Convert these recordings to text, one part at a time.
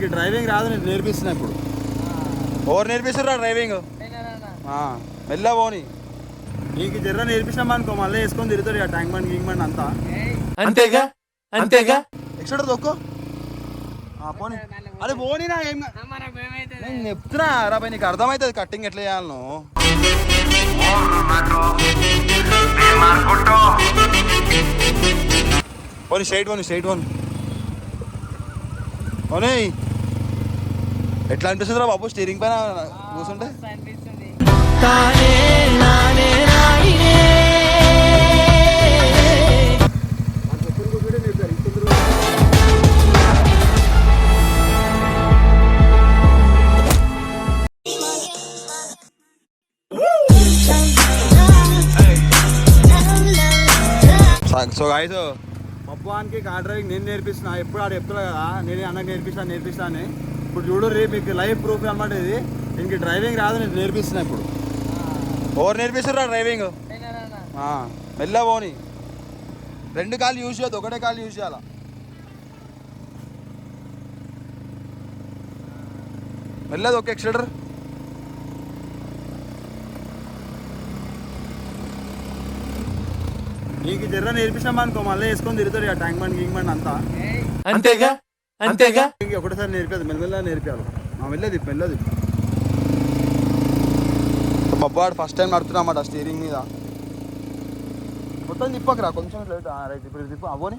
దీనికి డ్రైవింగ్ రాదు నేను నేర్పిస్తున్నా ఇప్పుడు. ఎవరు నేర్పిస్తున్నా డ్రైవింగ్? మెల్ల పోని నీకు జర్ర నేర్పించామా అనుకో మళ్ళీ వేసుకొని తిరుగుతాడు ఇక ట్యాంక్ బండ్ గింగ్ బండ్ అంతా. అంతేగా? అంతేగా? ఎక్స్ట్రా దొక్కో పోనీ అరే పోనీ నా ఏం నేను చెప్తున్నా? రాబాయ్ నీకు అర్థమవుతుంది కట్టింగ్ ఎట్లా చేయాలను. పోనీ స్ట్రైట్ పోనీ స్ట్రైట్ పోనీ పోనీ ఎట్లా అనిపిస్తుందిరా బాబు? స్టీరింగ్ పైన కూర్చుంటే? తానే నానే నాయనే సో గాయస్ పప్పానికి కార్ డ్రైవింగ్ నేను నేర్పిస్తున్నా. ఎప్పుడు ఆడు చెప్తున్నా కదా నేను అన్నకు నేర్పిస్తా నేర్పిస్తా అని. ఇప్పుడు చూడు రేపు మీకు లైవ్ ప్రూఫ్ అనమాట ఇది ఇంక డ్రైవింగ్ రాదు నేను నేర్పిస్తున్నా ఇప్పుడు. ఎవరు నేర్పిస్తున్నా డ్రైవింగ్ మెల్ల పోని. రెండు కాళ్ళు యూజ్ చేయద్దు ఒకటే కాళ్ళు యూజ్ చేయాలా? మెల్లది ఒక ఎక్స్టెడర్ నీకు జర్ర నేర్పించామా అనుకో మళ్ళీ వేసుకొని తిరుగుతాడు ఇక ట్యాంక్ బండ్ గింగ్ బండ్ అంతా. అంతేగా? అంతేగా? ఇంక ఒకటేసారి నేర్పేది మెల్లమెల్ల నేర్పాలి ఆ మెల్లది మెల్లది. బొబ్బాడు ఫస్ట్ టైం నడుతున్నమాట స్టీరింగ్ మీద. మొత్తం తిప్పకరా కొంచెం లేట్. రైట్ ఇప్పుడు తిప్పు. అవోని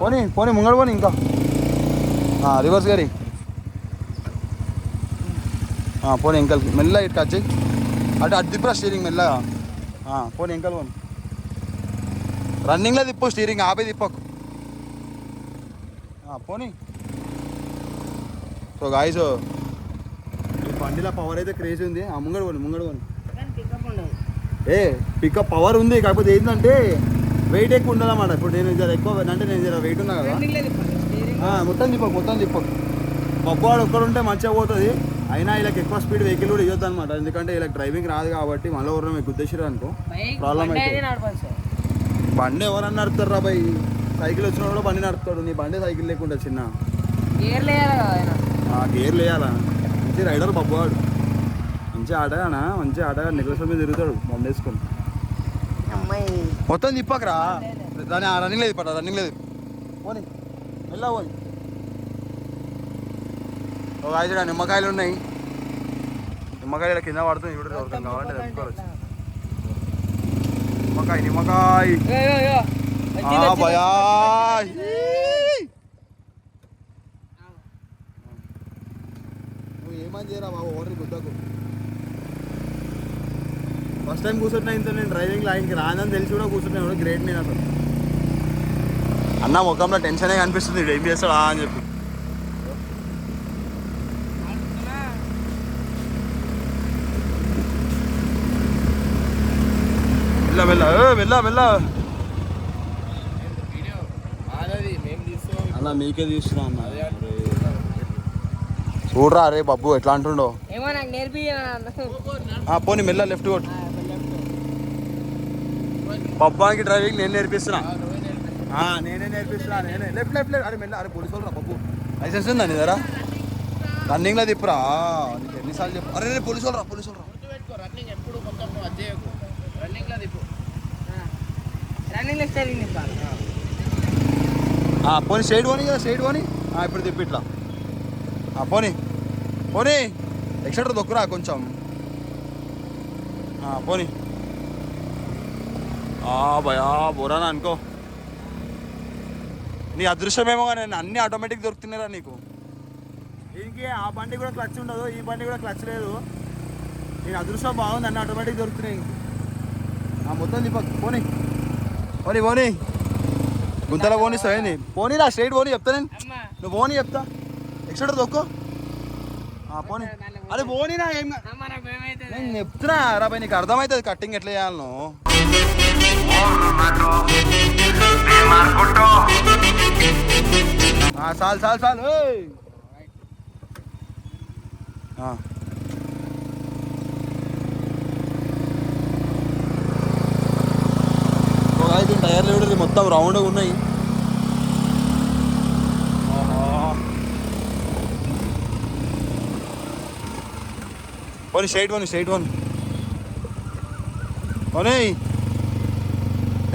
పోనీ. పోనీ ముంగడు పోనీ ఇంకా. రివర్స్ గారి పోనీ ఎంకల్కి మెల్ల ఇటు టచ్ చెయ్యి అటు అటు తిప్పురా స్టీరింగ్ మెల్లగా. ఆ, పోనీ ఎంకల్ పోనీ. రన్నింగ్లో తిప్పు స్టీరింగ్ ఆపే తిప్పకు. పోనీ. సో గాయస్ బండిలో పవర్ అయితే క్రేజ్ ఉంది. ఆ ముంగడు పోని ముంగడు పోని. ఏ పికప్ పవర్ ఉంది కాకపోతే ఏంటంటే వెయిట్ ఎక్కువ ఉండదు అన్నమాట. ఇప్పుడు నేను జర ఎక్కువ అంటే నేను జర వెయిట్ ఉన్నా కదా. మొత్తం తిప్పకు మొత్తం తిప్పకు. పప్పువాడు ఒక్కడుంటే మంచిగా పోతుంది. అయినా వీళ్ళకి ఎక్కువ స్పీడ్ వెహికల్ కూడా ఇవ్వద్దు అనమాట ఎందుకంటే వీళ్ళకి డ్రైవింగ్ రాదు కాబట్టి మళ్ళీ ఎవరైనా మీకు గుద్దేశారు అనుకో ప్రాబ్లం అయితే బండి ఎవరన్నా నడుపుతారు రా బాయ్? సైకిల్ వచ్చిన కూడా బండి నడుపుతాడు. నీ బండి సైకిల్ లేకుండా చిన్న. ఆ గేర్ లేయాలా? మంచి రైడర్ బబ్బువాడు. మంచి ఆటగానా? మంచి ఆటగా నెక్లెస్ మీద తిరుగుతాడు. బండి వేసుకొని. మొత్తం తిప్పకరా? దాని రన్నింగ్ లేదు పడ రన్నింగ్ లేదు. పోనీ. వెళ్ళా పోనీ ఒక ఐదు నిమ్మకాయలు ఉన్నాయి. నిమ్మకాయలు కింద పడుతుంది ఇప్పుడు కావాలంటే తెచ్చుకోవచ్చు. నిమ్మకాయ నిమ్మకాయ. ఆ భయా నువ్వు ఏమని చేయరా బాబు? ఓటర్ గుద్దకు ఫస్ట్ టైం కూర్చుంటున్నా ఇంత నేను డ్రైవింగ్ లైన్కి రానని తెలిసి కూడా కూర్చుంటున్నాను గ్రేట్ నేను అసలు అన్న ముఖంలో టెన్షనే కనిపిస్తుంది. ఏం చేస్తాడా అని చెప్పి. వెళ్ళ వెళ్ళ ఏ, వెళ్ళ వెళ్ళ అన్న మీకే తీస్తున్నా అన్న. చూడరా అరే బాబు ఎట్లా అంటుండో. పోనీ మెల్ల లెఫ్ట్ కొట్టు. పబ్బానికి డ్రైవింగ్ నేను నేర్పిస్తున్నా. ఆ, నేనే నేర్పిస్తున్నా నేనే. Left left left. అరే మెల్ల అరే పోలీసు వాళ్ళు రా బాబు. లైసెన్స్ ఉందా నీ దగ్గర? రన్నింగ్లో తిప్పురా. నీకు ఎన్నిసార్లు చెప్పు. అరే పోలీసు వాళ్ళు రా పోలీసు వాళ్ళు రన్నింగ్ నింపాలి ఆ, పోనీ సైడ్ పోనీ కదా సైడ్ పోనీ. ఆ, ఇప్పుడు తిప్పి ఇట్లా. ఆ, పోనీ. పోనీ. ఎక్స్ట్రా దొక్కురా కొంచెం. ఆ, పోనీ. ఆ, భయా బోరానా అనుకో. నీ అదృష్టమేమో కానీ నేను అన్ని ఆటోమేటిక్ దొరుకుతున్నారా నీకు. దీనికి ఆ బండి కూడా క్లచ్ ఉండదు ఈ బండి కూడా క్లచ్ లేదు. నేను అదృష్టం బాగుంది అన్ని ఆటోమేటిక్ దొరుకుతున్నాయి మొత్తం దీపక్ పోనీ. పోనీ పోనీ. గుంతలో పోనిస్తావు ఏంది పోనీ రా స్ట్రైట్ పోనీ చెప్తా నేను. నువ్వు పోనీ చెప్తా. ఎక్స్ట్రా దొక్కో ఆ, పోనీ. అరే పోనీనా ఏం నేను చెప్తున్నా రా నీకు అర్థమవుతుంది కట్టింగ్ ఎట్లా చేయాలను. చాలు చాలు చాలు టైర్లు కూడా మొత్తం రౌండ్గా ఉన్నాయి. పోనీ స్ట్రైట్ వన్ స్ట్రైట్ వన్ పోనీ.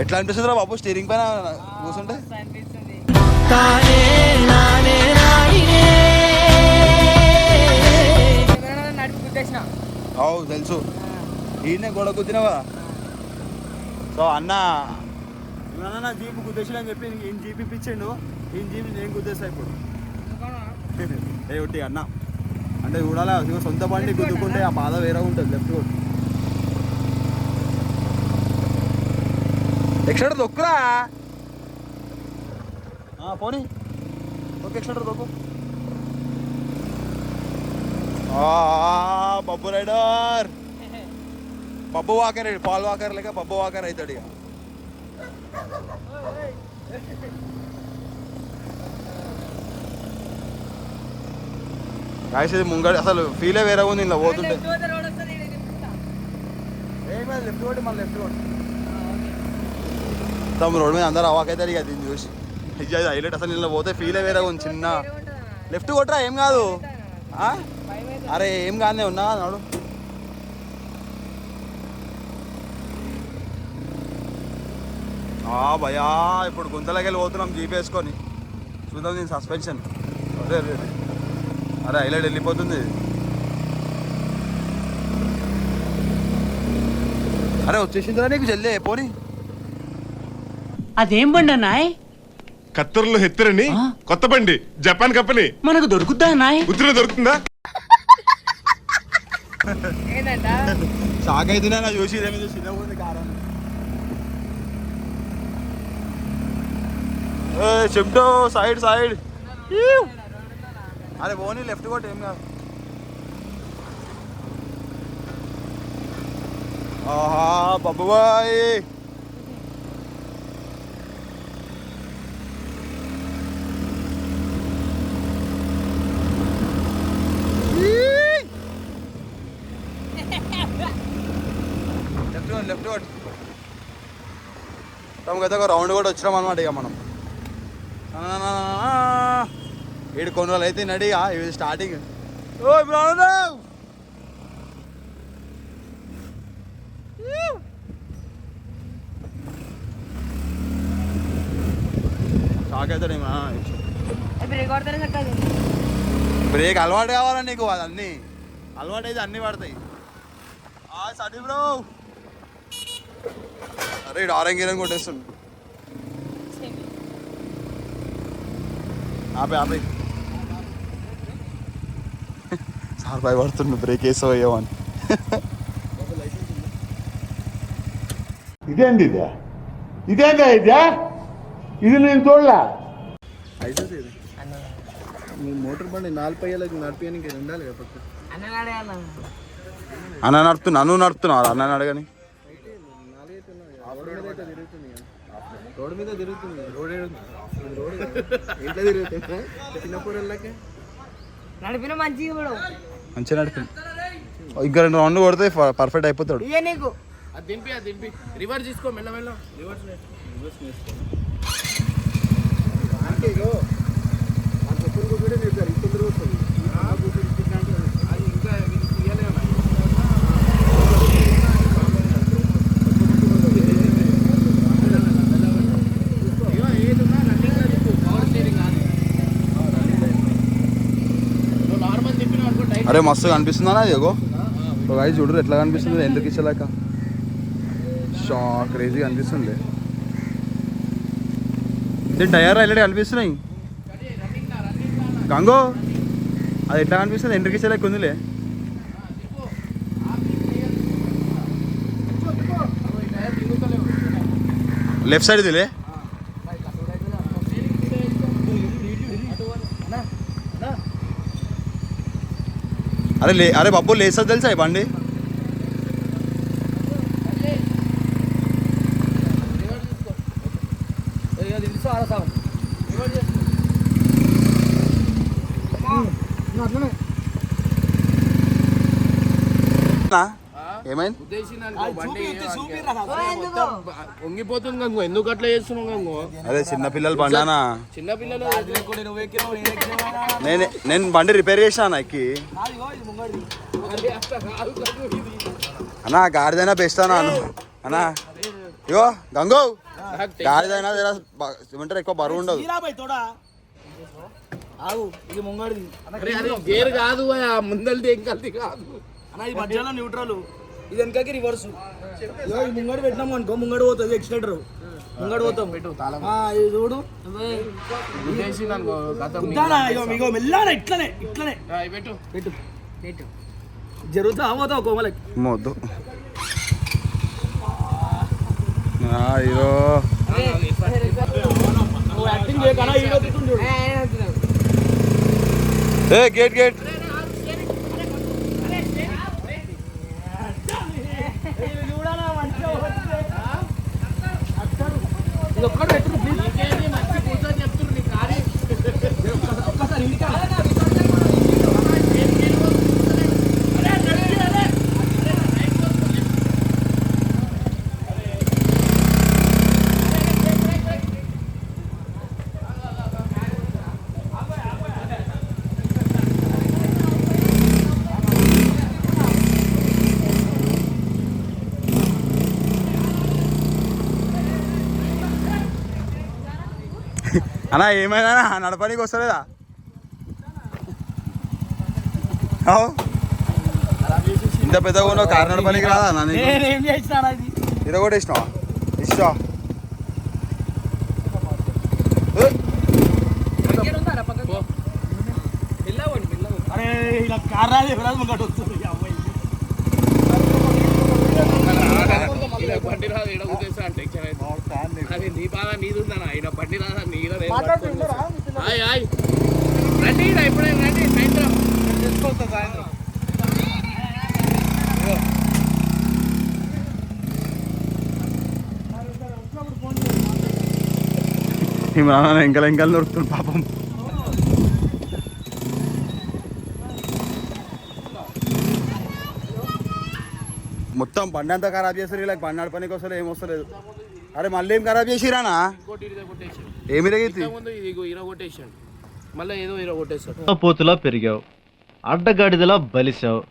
ఎట్లా అనిపిస్తుంది రా బాబు? స్టీరింగ్ పైన కూర్చుంటే? తెలుసు. ఈయనే గొడవ కుదినవా సో అన్న నా జీప్ గుద్దేసి అని చెప్పి ఈయన జీప్ ఇప్పించిండు. ఈయన జీప్ నేను గుద్దేస్తా ఇప్పుడు? ఏ ఒకటి అన్న. అంటే చూడాలా సొంత బండి గుద్దుకుంటే ఆ బాధ వేరే ఉంటుంది లెఫ్ట్ రోడ్ ఎక్స్ట్రా దొక్కురా ఆ, పోనీ. ఓకే ఎక్స్ట్రా దొక్కు ఆ, Babbu rider. Babbu walker Paul walker లేక బబ్బు వాకర్ అవుతాడు ఇక. గాయస్ ఇది ముంగడి అసలు ఫీలే వేరే ఉంది ఇలా పోతుంటే. తమ రోడ్ మీద అందరు అవాకైతారు ఇక దీన్ని చూసి. ఇది హైలైట్ అసలు ఇలా పోతే ఫీలే వేరే ఉంది చిన్న? లెఫ్ట్ కొట్టరా ఏం కాదు. అరే ఏం కాదే ఉన్నా నాడు ఆ భయా ఇప్పుడు గుంతలోకి వెళ్ళి పోతున్నాం జీప్ వేసుకొని. చూద్దాం దీని సస్పెన్షన్ అరే అరే అరే. అరే హైలైట్ వెళ్ళిపోతుంది. అరే వచ్చేసిందిరా నీకు జల్దే పోనీ. అదేం బండి అన్నాయ్ కత్తర్లో హెత్తరని కొత్త బండి జపాన్ కంపెనీ. మనకు దొరుకుద్దా అన్నాయ్ ఉత్తర దొరుకుతుందా? షాక్ నా చూసి ఇదేమో చిన్నగా ఉంది కారం చెప్టో సైడ్ సైడ్ అరే పోనీ లెఫ్ట్ కొట్టి ఏం కాదు ఆహా బాబుబాయ్ లెఫ్ట్ వన్ లెఫ్ట్ వన్ తమకైతే ఒక రౌండ్ కూడా వచ్చినాం అనమాట ఇక మనం ఏడు కొన్ని రోజులు అయితే నడి ఇది స్టార్టింగ్ ఓ బ్రౌన్ షాక్ అవుతాడు బ్రేక్ అలవాటు కావాలా నీకు? అన్నీ అలవాటు అయితే అన్నీ పడతాయి. ఆ సడి బ్రో. అరే ఆరెంజ్ కొట్టేస్తుంది. ఆపే ఆపే. సార్ భయపడుతుండు బ్రేక్ వేసావు అయ్యావని ఇదేంది ఇదే? ఇదేందా ఇదే? ఇది నేను చూడలే. మీ మోటార్ బండి నాలుగు పయ్యాలకు నడిపించడానికి ఉండాలి కదా పక్క అన్న నడుపుతున్నా నువ్వు నడుపుతున్నావు అన్న అడగని రోడ్ మీద తిరుగుతుంది రోడ్ రోడ్ ఇంట్లో తిరుగుతుంది చిన్న పూరల్లకే నడిపిన మంచిగా ఇప్పుడు మంచిగా నడుపుతుంది ఇంకా రెండు రౌండ్ కొడితే పర్ఫెక్ట్ అయిపోతాడు. ఇయ్య నీకు. అది దింపి అది దింపి. రివర్స్ తీసుకో మెల్ల మెల్ల. రివర్స్ అది ఇంకా ఇది తీయలే అన్న. ఇగో ఏది ఉన్నా రన్నింగ్లో తిప్పు పవర్ స్టీరింగ్ కాదు నువ్వు నార్మల్ తిప్పిన అనుకో టైట్ అరే మస్తు కనిపిస్తుందా అది ఒక ఐదు చూడరు ఎట్లా కనిపిస్తుంది? ఎందుకు ఇచ్చలేక? షా క్రేజీ కనిపిస్తుంది ఇది టైర్ ఆల్రెడీ కనిపిస్తున్నాయి గంగో అది ఎట్లా కనిపిస్తుంది? ఎంట్రీకి ఇచ్చలేక ఉందిలే? లెఫ్ట్ సైడ్ ఇదిలే అరే లే అరే బాబు లేస్తుంది తెలుసా ఈ బండి? ఇక ఏమైంది? వంగిపోతుంది గంగు. ఎందుకు అట్లా చేస్తున్నావు గంగు? అదే చిన్న పిల్లలు బండానా? చిన్న పిల్లలు నేను నేను బండి రిపేర్ చేసాను ఎక్కి. అన్నా గాడిదైనా బెస్ట్ అన్నా. అను అన్నా ఇగో గంగో. గాడిదైనా ఏమంటారు ఎక్కువ బరువు ఉండదు. ఆగు ఇది ముంగడిది. అరే అది గేర్ కాదు ముందలది కాదు. అన్న ఇది మధ్యలో న్యూట్రల్. ఇది వెనకకి రివర్స్ ముంగడు పెట్టినాము అనుకో ముంగడు పోతుంది ఎక్స్టెండర్ ముంగడు పోతాం. చూడు? ఇగో మెల్లానా ఇట్లనే ఇట్లనే. పెట్టు. పెట్టు పెట్టు జరుగుతా పోతావు కోమలకి. మొద్దు. ఏ గేట్ గేట్ ఇది చూడాలా మంచిగా వస్తుంది. ఇది ఒక్కటి అన్నా ఏమైనా నడపడానికి వస్తలేదా? అవు ఇంత పెద్దగా ఉన్నావు కారు నడపడానికి రాదా అన్న కూడా ఇష్టమా ఇష్టా అరే ఇలా కార్ రాదు ఎవరాదు ముంగట వస్తుంది ఈ అమ్మాయి ఇలా బండి రాదు ఈడ అంటే. అది నీ బాధ నీది ఉందన్న ఈడ బండి రాదా నీడ నేను పట్టుకొని వస్తా. ఆయ్ ఆయ్. రండి ఈడ ఎప్పుడైనా రండి సాయంత్రం. సాయంత్రం. ఈ మా నాన్న ఎంకలు ఎంకలు దొరుకుతుంది పాపం. మొత్తం బండి అంతా ఖరాబ్ చేస్తారు ఇలా బండి నడపనికి వస్తలేదు ఏం వస్తలేదు. అరే మళ్ళీ ఏం ఖరాబ్ చేసిరానా ఏమి మళ్ళీ ఏదో పోతులా పెరిగావు. అడ్డగాడిదలా బలిసావు.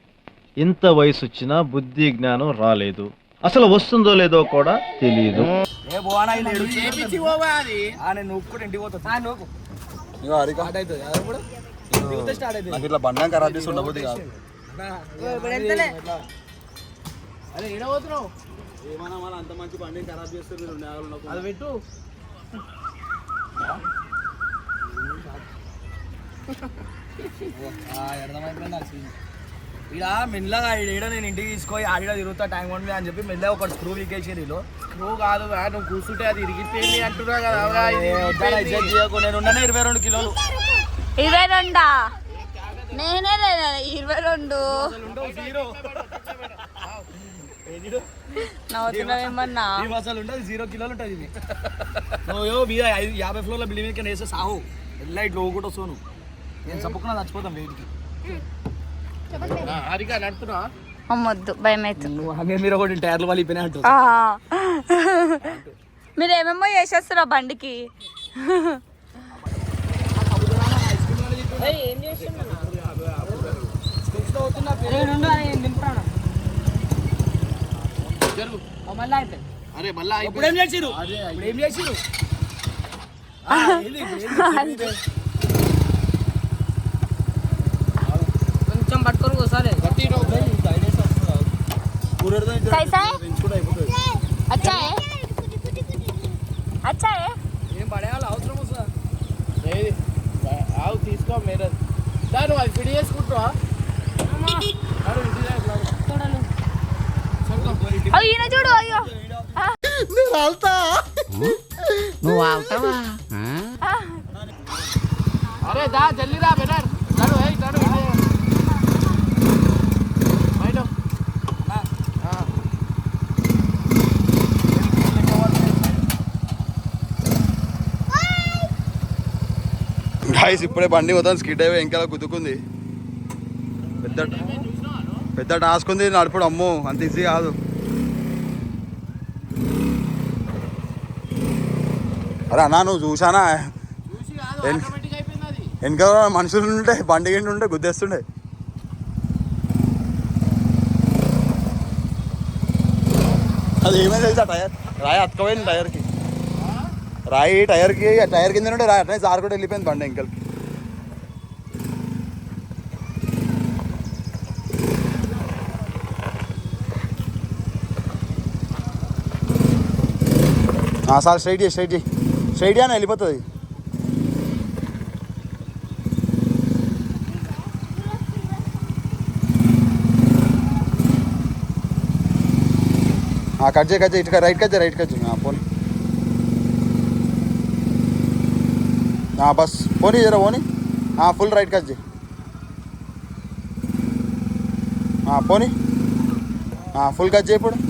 ఇంత వయసు వచ్చినా బుద్ధి జ్ఞానం రాలేదు. అసలు వస్తుందో లేదో కూడా తెలియదు ఇట్లా బండి ఖరాబ్ చేసి ఉండబోద్ది కాదు. అరే ఈడ పోతున్నావు? ఏమన్నా మన అంత మంచి బండిని ఖరాబ్ చేస్తారు మీరు నేలలో అది పెట్టు. అర్థమైపోయింది మెల్లగా ఈడ నేను ఇంటికి తీసుకొని ఆడిడ తిరుగుతా టైం ఉంది అని చెప్పి మెల్లగా ఒక స్క్రూ వీకేసి నీలో నువ్వు కాదు నువ్వు కూర్చుంటే అది ఇరిగిపోయింది అంటున్నా కదా అవగా, ఇది ఇరిగిపోయింది. నేను ఉండనే ఇరవై రెండు కిలోలు. ఇరవై రెండా? నేనే లేదా? ఇరవై రెండు. నవ్వుతున్నావేమన్నా ఈ అసలు ఉంటుంది జీరో కిలోలు ఉంటుంది ఇది. నువ్వు ఏవో మీద ఐదు యాభై ఫ్లోర్ల బిల్డింగ్ మీద వేస్తే సావు. ఎల్లా ఇట్లా ఊగుకుంటూ వస్తావు నువ్వు నేను చప్పుకున్నా చచ్చిపోతాం వేడికి ఆ, హరిక నడుతున్నా? అమ్మొద్దు భయం అవుతుంది మీరు ఒకటి టైర్లు వాళ్ళు ఇప్పినా అంటావు ఆ. మీరు ఏమేమో చేసేస్తారు ఆ బండికి? మళ్ళీ అయిపోయింది అరే మళ్ళా ఇప్పుడు ఏం చేసిరు ఇప్పుడు ఏం చేసిరు ఆ, ఏంది? ఇప్పుడు ఏం చేసిరు? కొంచెం పట్టుకొని కూర్చోలేదు कैसा है अच्छा है अच्छा है ఏం పడేయాలి అవసరం వస్తుందా ఏది ఆవు తీసుకో మీరు దాని అది ఫిడి చేసుకుంటావా దగ్గర నడు. అయ్యో ఈయన చూడు అయ్యో ఆ. అరే దా జల్దీ రా బెటర్ నడు ఏయ్ నడు. బయట. గాయస్ ఇప్పుడే బండి మొత్తం స్కిడ్ అయిపోయి ఇంకా గుద్దుకుంది పెద్ద పెద్ద టాస్క్ ఉంది నడుపుడు అమ్మో అంత ఈజీ కాదు. అరే అన్నా నువ్వు చూసానా వెనక మనుషులు ఉంటే బండి గిండి ఉంటే గుద్దేస్తుండే. అది ఏమైంది తెలుసా టైర్? రాయి అతకపోయింది టైర్కి. రాయి టైర్కి టైర్ కింద నుండి రాయి అట్లనే కూడా వెళ్ళిపోయింది బండి ఇంకల్కి సార్ స్ట్రైట్ చేయి స్ట్రైట్ చేయి. స్ట్రైట్ చేయని వెళ్ళిపోతుంది. కట్ చేయి కట్ చేయి. ఇటుక రైట్ కట్ చేయి రైట్ కట్ చేయి. పోనీ. బస్. పోనీ జర పోనీ. ఫుల్ రైట్ కట్ చేయి. పోనీ. ఫుల్ కట్ చేయి ఇప్పుడు.